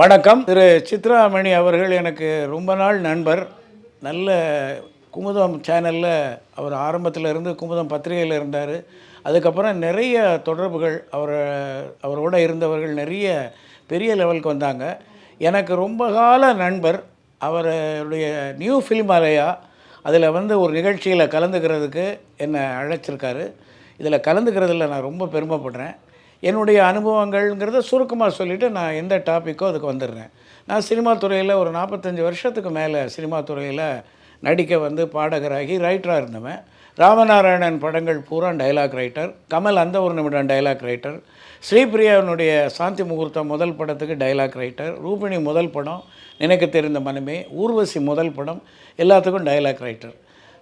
வணக்கம். திரு சித்ராமணி அவர்கள் எனக்கு ரொம்ப நாள் நண்பர். நல்ல குமுதம் சேனலில் அவர் ஆரம்பத்தில் இருந்து குமுதம் பத்திரிகையில் இருந்தார். அதுக்கப்புறம் நிறைய தொடர்புகள் அவர் அவரோட இருந்தவர்கள் நிறைய பெரிய லெவலுக்கு வந்தாங்க. எனக்கு ரொம்ப கால நண்பர். அவருடைய நியூ ஃபிலிம் அலையா அதில் வந்து ஒரு நிகழ்ச்சியில் கலந்துக்கிறதுக்கு என்னை அழைச்சிருக்காரு. இதில் கலந்துக்கிறதுல நான் ரொம்ப பெருமைப்படுறேன். என்னுடைய அனுபவங்கள்ங்கிறத சுருக்கமாக சொல்லிவிட்டு நான் எந்த டாப்பிக்கோ அதுக்கு வந்துடுறேன். நான் சினிமா துறையில் ஒரு நாற்பத்தஞ்சு வருஷத்துக்கு மேலே சினிமா துறையில் நடிக்க வந்து பாடகராகி ரைட்டராக இருந்தவன். ராமநாராயணன் படங்கள் பூரா டைலாக் ரைட்டர் கமல் அந்த ஒரு நிமிடம் டைலாக் ரைட்டர் ஸ்ரீபிரியாவினுடைய சாந்தி முகூர்த்தம் முதல் படத்துக்கு டைலாக் ரைட்டர் ரூபிணி முதல் படம் நினைக்க தெரிந்த மனமே. ஊர்வசி முதல் படம் எல்லாத்துக்கும் டைலாக் ரைட்டர்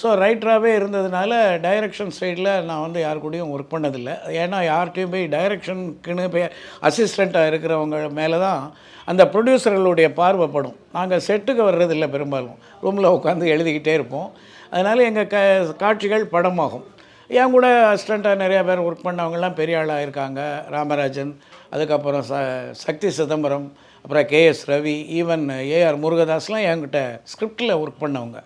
ஸோ ரைட்டராகவே இருந்ததுனால டைரக்ஷன் சைடில் நான் வந்து யார் கூடயும் ஒர்க் பண்ணதில்லை. ஏன்னா யார்கிட்டையும் போய் டைரக்ஷனுக்குன்னு போய் அசிஸ்டண்ட்டாக இருக்கிறவங்க மேலே தான் அந்த ப்ரொடியூசர்களுடைய பார்வைப்படும் நாங்கள் செட்டுக்கு வர்றதில்லை பெரும்பாலும். ரூமில் உட்காந்து எழுதிக்கிட்டே இருப்போம். அதனால் எங்கள் க காட்சிகள் படமாகும். என் கூட அசிஸ்டண்ட்டாக நிறையா பேர் ஒர்க் பண்ணவங்கலாம் பெரிய ஆளாக இருக்காங்க. ராமராஜன் அதுக்கப்புறம் ச சக்தி சிதம்பரம் அப்புறம் K S Ravi even A R முருகதாஸ்லாம் என்கிட்ட ஸ்கிரிப்டில் ஒர்க் பண்ணவங்க.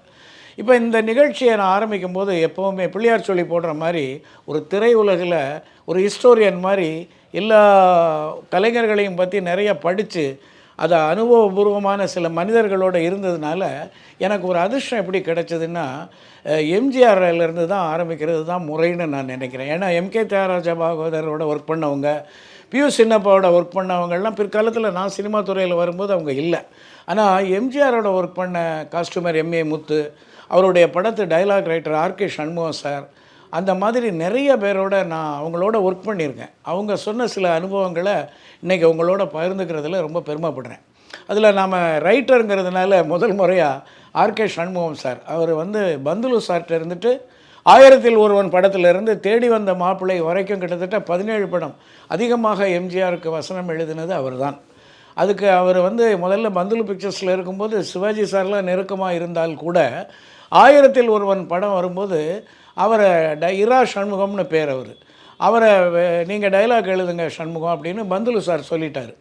இப்போ இந்த நிகழ்ச்சியை நான் ஆரம்பிக்கும் போது எப்போவுமே பிள்ளையார் சொல்லி போடுற மாதிரி ஒரு திரையுலகில் ஒரு ஹிஸ்டோரியன் மாதிரி எல்லா கலைஞர்களையும் பற்றி நிறைய படித்து அதை அனுபவபூர்வமான சில மனிதர்களோடு இருந்ததுனால எனக்கு ஒரு அதிர்ஷ்டம் எப்படி கிடைச்சதுன்னா எம்ஜிஆர்லேருந்து தான் ஆரம்பிக்கிறது தான் முறைன்னு நான் நினைக்கிறேன். ஏன்னா எம்கே தியாகராஜ பாகவதரோட ஒர்க் பண்ணவங்க பியூ சின்னப்பாவோட ஒர்க் பண்ணவங்கள்லாம் பிற்காலத்தில் நான் சினிமா துறையில் வரும்போது அவங்க இல்லை. ஆனால் எம்ஜிஆரோட ஒர்க் பண்ண காஸ்டியூமர் எம்ஏ முத்து அவருடைய படத்து dialogue writer R K Shanmugam sir அந்த மாதிரி நிறைய பேரோட நான் அவங்களோட ஒர்க் பண்ணியிருக்கேன். அவங்க சொன்ன சில அனுபவங்களை இன்றைக்கி அவங்களோட பகிர்ந்துக்கிறதுல ரொம்ப பெருமைப்படுறேன். அதில் நாம் ரைட்டருங்கிறதுனால முதல் முறையாக ஆர்கே சண்முகம் சார் அவர் வந்து பந்துலு சார்கிட்ட இருந்துட்டு ஆயிரத்தில் ஒருவன் படத்திலிருந்து தேடி வந்த மாப்பிள்ளை வரைக்கும் கிட்டத்தட்ட பதினேழு படம். அதிகமாக எம்ஜிஆருக்கு வசனம் எழுதினது அவர்தான். அதுக்கு அவர் வந்து முதல்ல பந்துலு பிக்சர்ஸில் இருக்கும்போது சிவாஜி சார்லாம் நெருக்கமாக இருந்தால் கூட ஆயிரத்தில் ஒருவன் படம் வரும்போது அவரை ட இரா சண்முகம்னு பேர் அவர். அவரை நீங்கள் டைலாக் எழுதுங்க சண்முகம் அப்படின்னு பந்துலு சார் சொல்லிட்டார்.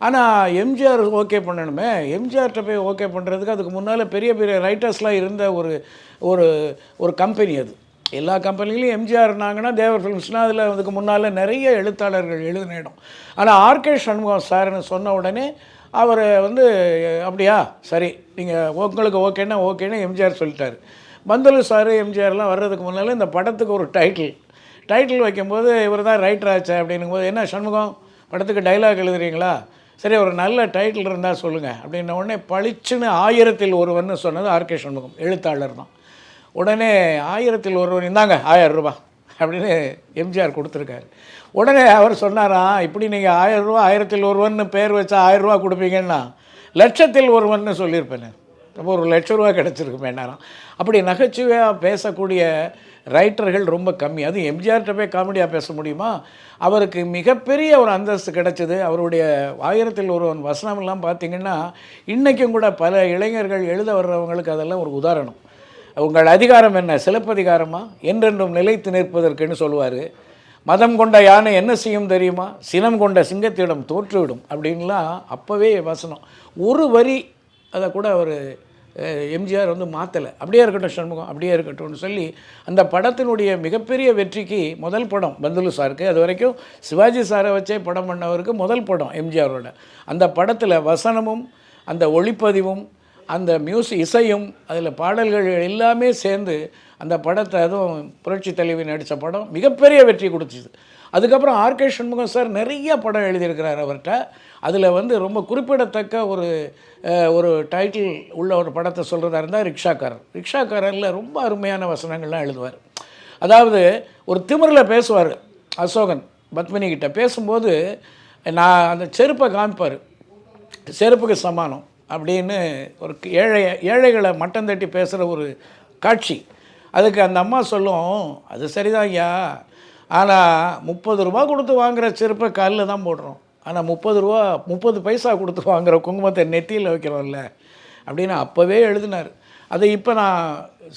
ஆனால் எம்ஜிஆர் ஓகே பண்ணணுமே. எம்ஜிஆர்கிட்ட போய் ஓகே பண்ணுறதுக்கு அதுக்கு முன்னால் பெரிய பெரிய ரைட்டர்ஸ்லாம் இருந்த ஒரு ஒரு ஒரு கம்பெனி அது. எல்லா கம்பெனிலையும் எம்ஜிஆர் இருந்தாங்கன்னா தேவர் ஃபிலிம்ஸ்னால் அதில் அதுக்கு முன்னால் நிறைய எழுத்தாளர்கள் எழுதின இடம் ஆனால் ஆர்கே சண்முகம் சார்னு சொன்ன உடனே அவர் வந்து அப்படியா? சரி. நீங்கள் உங்களுக்கு ஓகேன்னா ஓகேன்னு எம்ஜிஆர் சொல்லிட்டார். பந்தலு சார் எம்ஜிஆர்லாம் வர்றதுக்கு முன்னால் இந்த படத்துக்கு ஒரு டைட்டில் டைட்டில் வைக்கும்போது இவர் தான் ரைட்டர் ஆச்சு அப்படிங்கும்போது என்ன சண்முகம்? படத்துக்கு டைலாக் எழுதுறீங்களா? சரி ஒரு நல்ல டைட்டில் இருந்தால் சொல்லுங்கள் அப்படின்ன உடனே பளிச்சுன்னு ஆயிரத்தில் ஒருவன் சொன்னது ஆர்கே சண்முகம் எழுத்தாளர் தான். உடனே ஆயிரத்தில் ஒருவன் இந்தாங்க ஆயிரம் ரூபா அப்படின்னு எம்ஜிஆர் கொடுத்துருக்காரு. உடனே அவர் சொன்னாராம் இப்படி நீங்கள் ஆயிரம் ரூபா ஆயிரத்தில் ஒருவன் பேர் வச்சா ஆயிரம் ரூபா கொடுப்பீங்கன்னா லட்சத்தில் ஒருவன் சொல்லியிருப்பேன். அப்போ ஒரு லட்ச ரூபா கிடச்சிருக்குமே நேரம். அப்படி நகைச்சுவையாக பேசக்கூடிய ரைட்டர்கள் ரொம்ப கம்மி. அதுவும் எம்ஜிஆர்கிட்ட போய் காமெடியாக பேச முடியுமா? அவருக்கு மிகப்பெரிய ஒரு அந்தஸ்து கிடைச்சது. அவருடைய ஆயிரத்தில் ஒருவன் வசனமெல்லாம் பார்த்திங்கன்னா இன்றைக்கும் கூட பல இளைஞர்கள் எழுத வர்றவங்களுக்கு அதெல்லாம் ஒரு உதாரணம். உங்கள் அதிகாரம் என்ன? சிலப்பதிகாரமா? என்றென்றும் நிலைத்து நிற்பதற்குன்னு சொல்லுவார். மதம் கொண்ட யானை என்ன செய்யும் தெரியுமா? சினம் கொண்ட சிங்கத்திடம் தோற்றுவிடும் அப்படின்லாம் அப்போவே வசனம். ஒரு வரி அதை கூட அவர் எம்ஜிஆர் வந்து மாற்றலை அப்படியே இருக்கட்டும் சண்முகம் அப்படியே இருக்கட்டும்னு சொல்லி அந்த படத்தினுடைய மிகப்பெரிய வெற்றிக்கு முதல் படம் பந்துலு சாருக்கு அது வரைக்கும் சிவாஜி சாரை வச்சே படம் பண்ணவருக்கு முதல் படம் எம்ஜிஆரோட. அந்த படத்தில் வசனமும் அந்த ஒளிப்பதிவும் அந்த மியூசிக் இசையும் அதில் பாடல்கள் எல்லாமே சேர்ந்து அந்த படத்தை அதுவும் புரட்சி தலைவி நடித்த படம் மிகப்பெரிய வெற்றி கொடுத்துச்சு அதுக்கப்புறம் ஆர்கே சண்முகம் சார் நிறைய படம் எழுதியிருக்கிறார் அவர்கிட்ட. அதில் வந்து ரொம்ப குறிப்பிடத்தக்க ஒரு ஒரு டைட்டில் உள்ள ஒரு படத்தை சொல்கிறதா இருந்தால் ரிக்ஷாக்காரர். ரிக்ஷாக்காரரில் ரொம்ப அருமையான வசனங்கள்லாம் எழுதுவார். அதாவது ஒரு திமிரில் பேசுவார் அசோகன் பத்மினி கிட்ட. பேசும்போது நான் அந்த செருப்பை காமிப்பார். செருப்புக்கு சமானம் அப்படின்னு ஒரு ஏழை ஏழைகளை மட்டம் தட்டி பேசுகிற ஒரு காட்சி. அதுக்கு அந்த அம்மா சொல்லும் அது சரிதான் ஐயா. ஆனால் முப்பது ரூபா கொடுத்து வாங்குகிற செருப்பை காலில் தான் போடுறோம். ஆனால் முப்பது ரூபா முப்பது பைசா கொடுத்து வாங்குகிற குங்குமத்தை நெத்தியில் வைக்கிறோம்ல. அப்படின்னு அப்போவே எழுதினார். அதை இப்போ நான்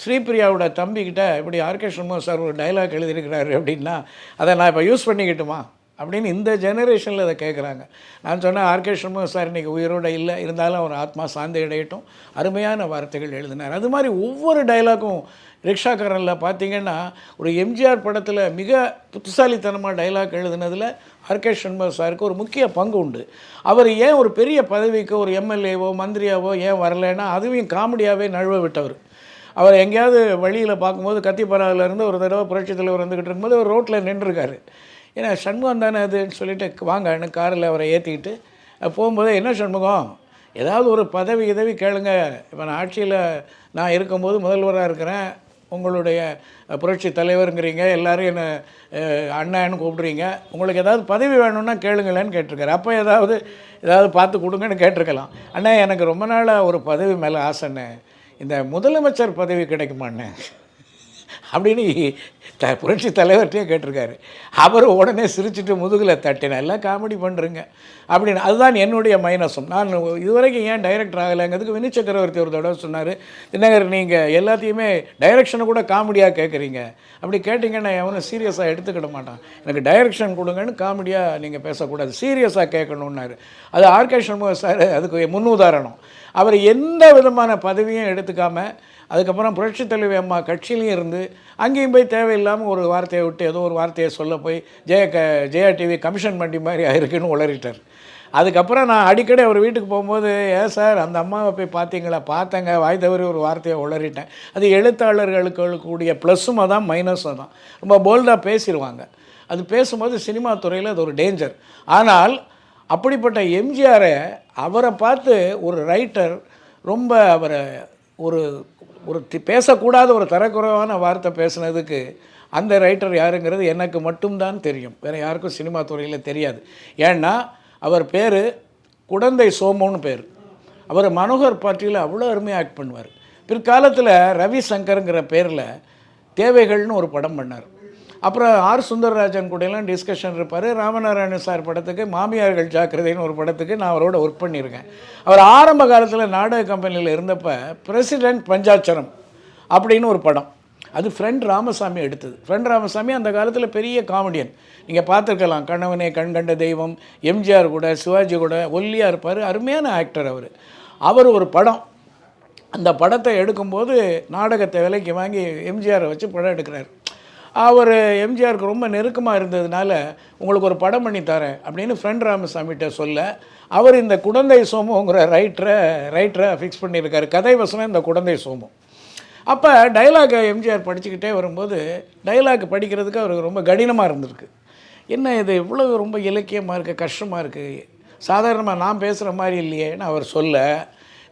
ஸ்ரீபிரியாவோட தம்பிக்கிட்ட இப்படி ஆர்கே சண்முகம் சார் ஒரு டைலாக் எழுதியிருக்கிறாரு அப்படின்னா அதை நான் இப்போ யூஸ் பண்ணிக்கிட்டுமா? அப்படின்னு இந்த ஜெனரேஷனில் இதை கேட்குறாங்க நான் சொன்னேன் ஆர்கே சண்முகம் சார் இன்றைக்கி உயிரோட இல்லை இருந்தாலும் அவர் ஆத்மா சாந்தி அடையட்டும் அருமையான வார்த்தைகள் எழுதினார். அது மாதிரி ஒவ்வொரு டைலாக்கும் ரிக்ஷாக்காரனில் பார்த்தீங்கன்னா ஒரு எம்ஜிஆர் படத்தில் மிக புத்திசாலித்தனமாக டைலாக் எழுதுனதில் ஆர்கே சண்முகம் சாருக்கு ஒரு முக்கிய பங்கு உண்டு. அவர் ஏன் ஒரு பெரிய பதவிக்கு ஒரு எம்எல்ஏவோ மந்திரியாவோ ஏன் வரலைன்னா அதுவும் காமெடியாகவே நழுவ விட்டவர். அவர் எங்கேயாவது வழியில் பார்க்கும்போது கத்திப்பராவிலேருந்து ஒரு தடவை புரட்சி தலைவர் வந்துக்கிட்டு இருக்கும்போது அவர் ரோட்டில் நின்றுருக்காரு. ஏன்னா சண்முகம் தானே அதுன்னு சொல்லிட்டு எனக்கு காரில் அவரை ஏற்றிக்கிட்டு போகும்போது என்ன சண்முகம்? ஏதாவது ஒரு பதவி உதவி கேளுங்க. இப்போ நான் ஆட்சியில் நான் இருக்கும்போது முதல்வராக இருக்கிறேன். உங்களுடைய புரட்சி தலைவருங்கிறீங்க. எல்லோரும் என்னை அண்ணான்னு கூப்பிடுறீங்க. உங்களுக்கு ஏதாவது பதவி வேணும்னா கேளுங்களேன்னு கேட்டிருக்காரு. அப்போ ஏதாவது ஏதாவது பார்த்து கொடுங்கன்னு கேட்டிருக்கலாம். அண்ணா எனக்கு ரொம்ப நாளாக ஒரு பதவி மேலே ஆசைண்ணே இந்த முதலமைச்சர் பதவி கிடைக்குமாண்ணே அப்படின்னு த புரட்சி தலைவர்கிட்டயே கேட்டிருக்காரு. அவர் உடனே சிரிச்சிட்டு முதுகில் தட்டின எல்லாம் காமெடி பண்ணுறேங்க அப்படின்னு. அதுதான் என்னுடைய மைனஸும். நான் இதுவரைக்கும் ஏன் டைரக்டர் ஆகலைங்கிறதுக்கு வினி சக்கரவர்த்தி ஒரு தடவை சொன்னார் தினகர் நீங்கள் எல்லாத்தையுமே டைரக்ஷனை கூட காமெடியாக கேட்குறீங்க அப்படி கேட்டிங்கன்னா எவனும் சீரியஸாக எடுத்துக்கிட மாட்டான். எனக்கு டைரக்ஷன் கொடுங்கன்னு காமெடியாக நீங்கள் பேசக்கூடாது. சீரியஸாக கேட்கணுன்னாரு அது ஆர்கே சண்முக சார் அதுக்கு முன்னுதாரணம் அவர் எந்த விதமான பதவியும் எடுத்துக்காமல் அதுக்கப்புறம் புரட்சித் தலைவி அம்மா கட்சியிலையும் இருந்து அங்கேயும் போய் தேவையில்லாமல் ஒரு வார்த்தையை விட்டு ஏதோ ஒரு வார்த்தையை சொல்ல போய் ஜெய க ஜெயா டிவி கமிஷன் பண்ணி மாதிரி ஆயிருக்குன்னு உளறிட்டார். அதுக்கப்புறம் நான் அடிக்கடி அவர் வீட்டுக்கு போகும்போது ஏன் சார் அந்த அம்மாவை போய் பார்த்தீங்களா? பார்த்தேங்க வாய் தவறி ஒரு வார்த்தையை உளறிட்டேன். அது எழுத்தாளர்களுக்கு கூடிய ப்ளஸ்ஸும் அதான் மைனஸும் தான் ரொம்ப போல்டாக பேசிடுவாங்க அது பேசும்போது சினிமா துறையில் அது ஒரு டேஞ்சர் ஆனால் அப்படிப்பட்ட எம்ஜிஆரை அவரை பார்த்து ஒரு ரைட்டர் ரொம்ப அவரை ஒரு ஒரு பேசக்கூடாத ஒரு தரக்குறைவான வார்த்தை பேசுனதுக்கு அந்த ரைட்டர் யாருங்கிறது எனக்கு மட்டும்தான் தெரியும். வேறு யாருக்கும் சினிமா துறையில் தெரியாது. ஏன்னா அவர் பேர் குடந்தை சோமோன்னு பேர். அவர் மனோகர் பாட்டியில் அவ்வளோ அருமையாக ஆக்ட் பண்ணுவார். பிற்காலத்தில் ரவி சங்கருங்கிற பேரில் தேவைகள்னு ஒரு படம் பண்ணார். அப்புறம் ஆர் சுந்தரராஜன் கூடலாம் டிஸ்கஷன் இருப்பார். ராமநாராயணன் சார் படத்துக்கு மாமியார்கள் ஜாக்கிரதைன்னு ஒரு படத்துக்கு நான் அவரோட ஒர்க் பண்ணியிருக்கேன். அவர் ஆரம்ப காலத்தில் நாடக கம்பெனியில் இருந்தப்ப பிரசிடென்ட் பஞ்சாட்சரம் அப்படின்னு ஒரு படம். அது ஃப்ரெண்ட் ராமசாமி எடுத்தது. ஃப்ரெண்ட் ராமசாமி அந்த காலத்தில் பெரிய காமெடியன் நீங்கள் பார்த்துருக்கலாம் கணவனே கண் கண்ட தெய்வம் எம்ஜிஆர் கூட சிவாஜி கூட ஒல்லியாக இருப்பார். அருமையான ஆக்டர் அவர். அவர் ஒரு படம். அந்த படத்தை எடுக்கும்போது நாடகத்தை விலைக்கு வாங்கி எம்ஜிஆரை வச்சு படம் எடுக்கிறார். அவர் எம்ஜிஆருக்கு ரொம்ப நெருக்கமாக இருந்ததுனால உங்களுக்கு ஒரு படம் பண்ணி தரேன் அப்படின்னு ஃப்ரெண்ட் ராமசாமிகிட்ட சொல்ல அவர் இந்த குடந்தை சோமுங்கிற ரைட்டரை ரைட்டரை ஃபிக்ஸ் பண்ணியிருக்காரு. கதை வசனம் இந்த குடந்தை சோமு. அப்போ டைலாக் எம்ஜிஆர் படிச்சுக்கிட்டே வரும்போது டைலாக் படிக்கிறதுக்கு அவருக்கு ரொம்ப கடினமாக இருந்திருக்கு. என்ன இது இவ்வளோ ரொம்ப இலக்கியமாக இருக்குது கஷ்டமாக இருக்குது சாதாரணமாக நான் பேசுகிற மாதிரி இல்லையேன்னு அவர் சொல்ல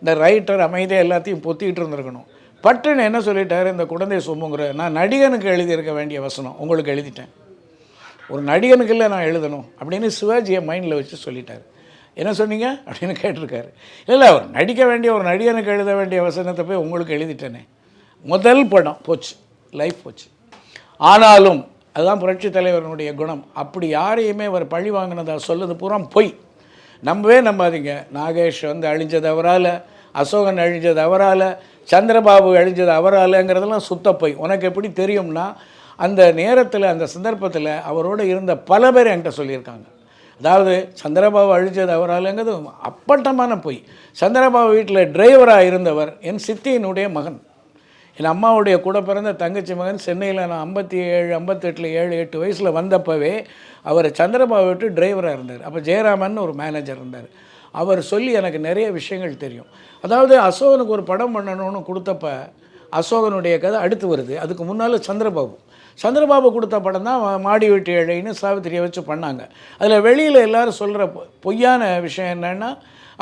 இந்த ரைட்டர் அமைதியாக எல்லாத்தையும் பொத்திக்கிட்டு இருந்திருக்கணும். பட்டுன்னு என்ன சொல்லிட்டார்? இந்த குழந்தை சுமுங்கிற நான் நடிகனுக்கு எழுதியிருக்க வேண்டிய வசனம் உங்களுக்கு எழுதிட்டேன். ஒரு நடிகனுக்கு இல்லை நான் எழுதணும் அப்படின்னு சிவாஜியை மைண்டில் வச்சு சொல்லிட்டார். என்ன சொன்னீங்க? அப்படின்னு கேட்டிருக்காரு. இல்லை அவர் நடிக்க வேண்டிய ஒரு நடிகனுக்கு எழுத வேண்டிய வசனத்தை போய் உங்களுக்கு எழுதிட்டேனே. முதல் படம் போச்சு லைஃப் போச்சு. ஆனாலும் அதுதான் புரட்சி தலைவரனுடைய குணம். அப்படி யாரையுமே அவர் பழி வாங்கினதா சொல்லது பூரா பொய். நம்பவே நம்பாதீங்க. நாகேஷ் வந்து அழிஞ்சது அவரால் அசோகன் அழிஞ்சது அவரால் சந்திரபாபு அழிஞ்சது அவராலங்கிறதெல்லாம் சுத்த பொய். உனக்கு எப்படி தெரியும்னா அந்த நேரத்தில் அந்த சந்தர்ப்பத்தில் அவரோடு இருந்த பல பேர் என்கிட்ட சொல்லியிருக்காங்க. அதாவது சந்திரபாபு அழிஞ்சது அவராலங்கிறது அப்பட்டமான பொய். சந்திரபாபு வீட்டில் டிரைவராக இருந்தவர் என் சித்தியினுடைய மகன். என் அம்மாவுடைய கூட பிறந்த தங்கச்சி மகன் சென்னையில் நான் ஐம்பத்தி ஏழு ஐம்பத்தெட்டில் ஏழு எட்டு வயசில் வந்தப்பவே அவர் சந்திரபாபு விட்டு டிரைவராக இருந்தார். அப்போ ஜெயராமன் ஒரு மேனேஜர் இருந்தார். அவர் சொல்லி எனக்கு நிறைய விஷயங்கள் தெரியும். அதாவது அசோகனுக்கு ஒரு படம் பண்ணணும்னு கொடுத்தப்ப அசோகனுடைய கதை அடுத்து வருது. அதுக்கு முன்னால் சந்திரபாபு. சந்திரபாபு கொடுத்த படம் தான் மாடி வீட்டு ஏழைன்னு சாவித்திரியை வச்சு பண்ணாங்க. அதில் வெளியில் எல்லோரும் சொல்கிற பொய்யான விஷயம் என்னென்னா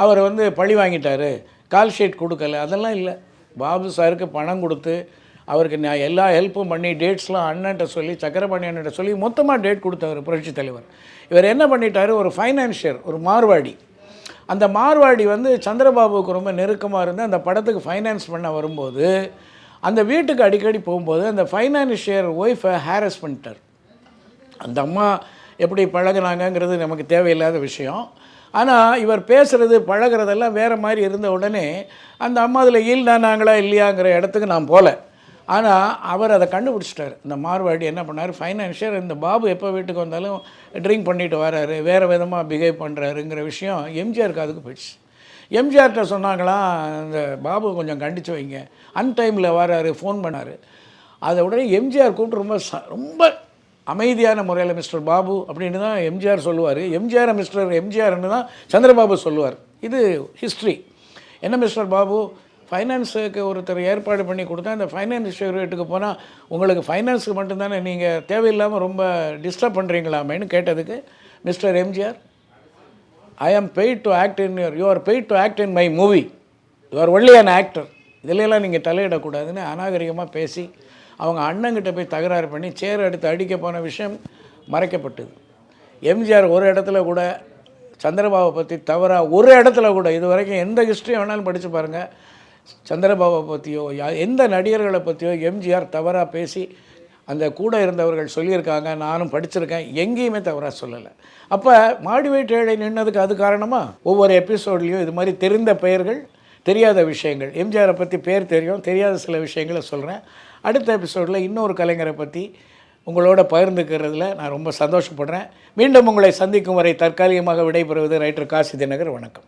அவர் வந்து பழி வாங்கிட்டார். கால் ஷீட் கொடுக்கல. அதெல்லாம் இல்லை. பாபு சாருக்கு பணம் கொடுத்து அவருக்கு நான் எல்லா ஹெல்ப்பும் பண்ணி டேட்ஸ்லாம் அண்ணன்ட்ட சொல்லி சக்கரபாணி அண்ணன்ட்ட சொல்லி மொத்தமாக டேட் கொடுத்தவர் புரட்சி தலைவர். இவர் என்ன பண்ணிட்டாரு? ஒரு ஃபைனான்ஷியர் ஒரு மார்வாடி. அந்த மார்வாடி வந்து சந்திரபாபுவுக்கு ரொம்ப நெருக்கமாக இருந்து அந்த படத்துக்கு ஃபைனான்ஸ் பண்ண வரும்போது அந்த வீட்டுக்கு அடிக்கடி போகும்போது அந்த ஃபைனான்ஷியர் ஒய்ஃபை ஹேரஸ் பண்ணிட்டார். அந்த அம்மா எப்படி பழகுனாங்கங்கிறது நமக்கு தேவையில்லாத விஷயம். ஆனால் இவர் பேசுகிறது பழகுறதெல்லாம் வேறு மாதிரி இருந்த உடனே அந்த அம்மா அதில் ஈல்டானாங்களா இல்லையாங்கிற இடத்துக்கு நான் போகல ஆனால் அவர் அதை கண்டுபிடிச்சிட்டார். இந்த மார்வாடி என்ன பண்ணார்? ஃபைனான்ஷியர் இந்த பாபு எப்போ வீட்டுக்கு வந்தாலும் ட்ரிங்க் பண்ணிட்டு வராரு வேறு விதமாக பிஹேவ் பண்ணுறாருங்கிற விஷயம் எம்ஜிஆருக்கு அதுக்கு போயிடுச்சு. எம்ஜிஆர்கிட்ட சொன்னாங்களாம் இந்த பாபு கொஞ்சம் கண்டித்து வைங்க. அன்டைமில் வராரு ஃபோன் பண்ணார். அதை உடனே எம்ஜிஆர் கூப்பிட்டு ரொம்ப ச ரொம்ப அமைதியான முறையில் மிஸ்டர் பாபு அப்படின்னு தான் எம்ஜிஆர் சொல்லுவார். எம்ஜிஆர் மிஸ்டர் எம்ஜிஆர்னு தான் சந்திரபாபு சொல்லுவார். இது ஹிஸ்ட்ரி என்ன மிஸ்டர் பாபு? ஃபைனான்ஸுக்கு ஒருத்தர் ஏற்பாடு பண்ணி கொடுத்தா இந்த ஃபைனான்ஸ் வீட்டுக்கு போனால் உங்களுக்கு ஃபைனான்ஸுக்கு மட்டும்தானே நீங்கள் தேவையில்லாமல் ரொம்ப டிஸ்டர்ப் பண்ணுறீங்களாமேன்னு கேட்டதுக்கு mister M G R I am paid to act in your you are paid to act in my movie you are only an actor இதிலெல்லாம் நீங்கள் தலையிடக்கூடாதுன்னு அநாகரிகமாக பேசி அவங்க அண்ணங்கிட்ட போய் தகராறு பண்ணி சேர் எடுத்து அடிக்க போன விஷயம் மறைக்கப்பட்டது. எம்ஜிஆர் ஒரு இடத்துல கூட சந்திரபாபு பற்றி தவறாக ஒரு இடத்துல கூட இது வரைக்கும் எந்த ஹிஸ்ட்ரி வேணாலும் படித்து பாருங்கள் சந்திரபாபை பற்றியோ யா எந்த நடிகர்களை பற்றியோ எம்ஜிஆர் தவறாக பேசி அந்த கூட இருந்தவர்கள் சொல்லியிருக்காங்க நானும் படிச்சிருக்கேன் எங்கேயுமே தவறாக சொல்லலை. அப்போ மாடி வீட்டு ஏழை நின்னதுக்கு அது காரணமாக ஒவ்வொரு எபிசோட்லேயும் இது மாதிரி தெரிந்த பெயர்கள் தெரியாத விஷயங்கள். எம்ஜிஆரை பற்றி பேர் தெரியும் தெரியாத சில விஷயங்களை சொல்கிறேன் அடுத்த எபிசோடில் இன்னொரு கலைஞரை பற்றி உங்களோட பகிர்ந்துக்கிறதுல நான் ரொம்ப சந்தோஷப்படுறேன். மீண்டும் உங்களை சந்திக்கும் வரை தற்காலிகமாக விடைபெறுவது ரைட்டர் காசி தினகர். வணக்கம்.